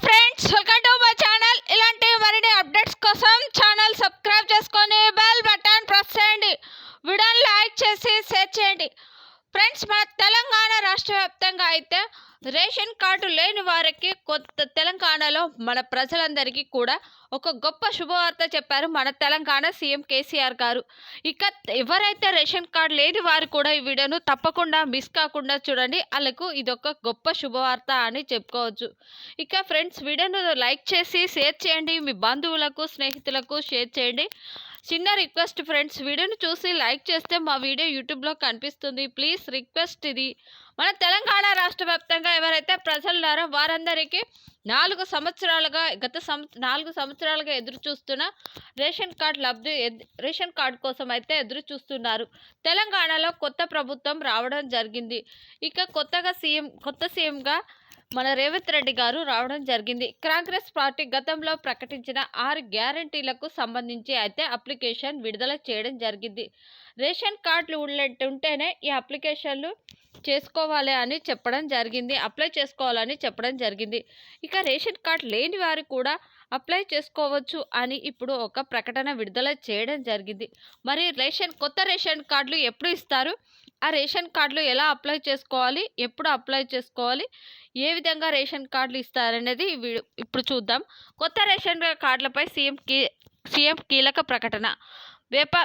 Friends welcome to my channel ఇలాంటి మరిన్ని updates కోసం ఛానల్ సబ్స్క్రైబ్ చేసుకొని బెల్ బటన్ ప్రెస్ చేయండి. వీడియోని లైక్ చేసి షేర్ చేయండి. ఫ్రెండ్స్ మన తెలంగాణ రాష్ట్ర వ్యాప్తంగా అయితే రేషన్ కార్డు లేని వారికి కొత్త తెలంగాణలో మన ప్రజలందరికీ కూడా ఒక గొప్ప శుభవార్త చెప్పారు మన తెలంగాణ సీఎం కేసీఆర్ గారు. ఇక ఎవరైతే రేషన్ కార్డు లేని వారు కూడా ఈ వీడియోను తప్పకుండా మిస్ కాకుండా చూడండి. వాళ్ళకు ఇదొక గొప్ప శుభవార్త అని చెప్పుకోవచ్చు. ఇక ఫ్రెండ్స్ వీడియోను లైక్ చేసి షేర్ చేయండి. మీ బంధువులకు స్నేహితులకు షేర్ చేయండి. చిన్న రిక్వెస్ట్ ఫ్రెండ్స్ వీడియోని చూసి లైక్ చేస్తే మా వీడియో యూట్యూబ్లో కనిపిస్తుంది. ప్లీజ్ రిక్వెస్ట్ ఇది. మన తెలంగాణ రాష్ట్ర వ్యాప్తంగా ఎవరైతే ప్రజలు ఉన్నారో వారందరికీ నాలుగు సంవత్సరాలుగా గత సం నాలుగు సంవత్సరాలుగా ఎదురు చూస్తున్న రేషన్ కార్డ్ లబ్ధి రేషన్ కార్డ్ కోసం అయితే ఎదురు చూస్తున్నారు. తెలంగాణలో కొత్త ప్రభుత్వం రావడం జరిగింది. ఇక కొత్తగా సీఎం కొత్త సీఎంగా మన రేవంత్ రెడ్డి గారు రావడం జరిగింది. కాంగ్రెస్ పార్టీ గతంలో ప్రకటించిన ఆరు గ్యారంటీలకు సంబంధించి అయితే అప్లికేషన్ విడుదల చేయడం జరిగింది. రేషన్ కార్డులు ఉండే- ఉంటేనే ఈ అప్లికేషన్లు చేసుకోవాలి అని చెప్పడం జరిగింది. అప్లై చేసుకోవాలని చెప్పడం జరిగింది. ఇక రేషన్ కార్డు లేని వారు కూడా అప్లై చేసుకోవచ్చు అని ఇప్పుడు ఒక ప్రకటన విడుదల చేయడం జరిగింది. మరి రేషన్ కొత్త రేషన్ కార్డులు ఎప్పుడు ఇస్తారు? ఆ రేషన్ కార్డులు ఎలా అప్లై చేసుకోవాలి? ఎప్పుడు అప్లై చేసుకోవాలి? ఏ విధంగా రేషన్ కార్డులు ఇస్తారనేది ఇప్పుడు చూద్దాం. కొత్త రేషన్ కార్డులపై సీఎం కీ సీఎం కీలక ప్రకటన. వేప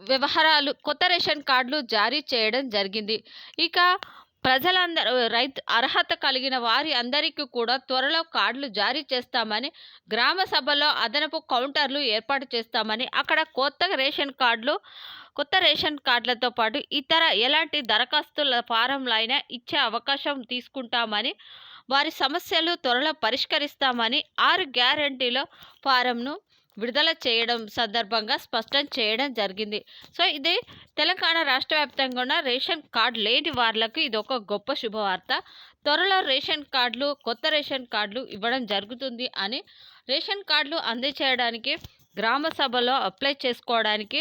వ్యవహారాలు కొత్త రేషన్ కార్డులు జారీ చేయడం జరిగింది. ఇక ప్రజలందరూ రైతు అర్హత కలిగిన వారి అందరికీ కూడా త్వరలో కార్డులు జారీ చేస్తామని గ్రామ సభలో అదనపు కౌంటర్లు ఏర్పాటు చేస్తామని అక్కడ కొత్త రేషన్ కార్డులు కొత్త రేషన్ కార్డులతో పాటు ఇతర ఎలాంటి దరఖాస్తుల ఫారంలైనా ఇచ్చే అవకాశం తీసుకుంటామని వారి సమస్యలు త్వరలో పరిష్కరిస్తామని ఆరు గ్యారంటీలో ఫారంను విడుదల చేయడం సందర్భంగా స్పష్టం చేయడం జరిగింది. సో ఇది తెలంగాణ రాష్ట్ర వ్యాప్తంగా ఉన్న రేషన్ కార్డు లేని వార్లకు ఇది ఒక గొప్ప శుభవార్త. త్వరలో రేషన్ కార్డులు కొత్త రేషన్ కార్డులు ఇవ్వడం జరుగుతుంది అని రేషన్ కార్డులు అందజేయడానికి గ్రామ సభలో అప్లై చేసుకోవడానికి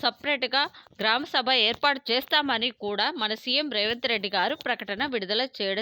సపరేట్గా గ్రామ సభ ఏర్పాటు చేస్తామని కూడా మన సీఎం రేవంత్ రెడ్డి గారు ప్రకటన విడుదల చేయడం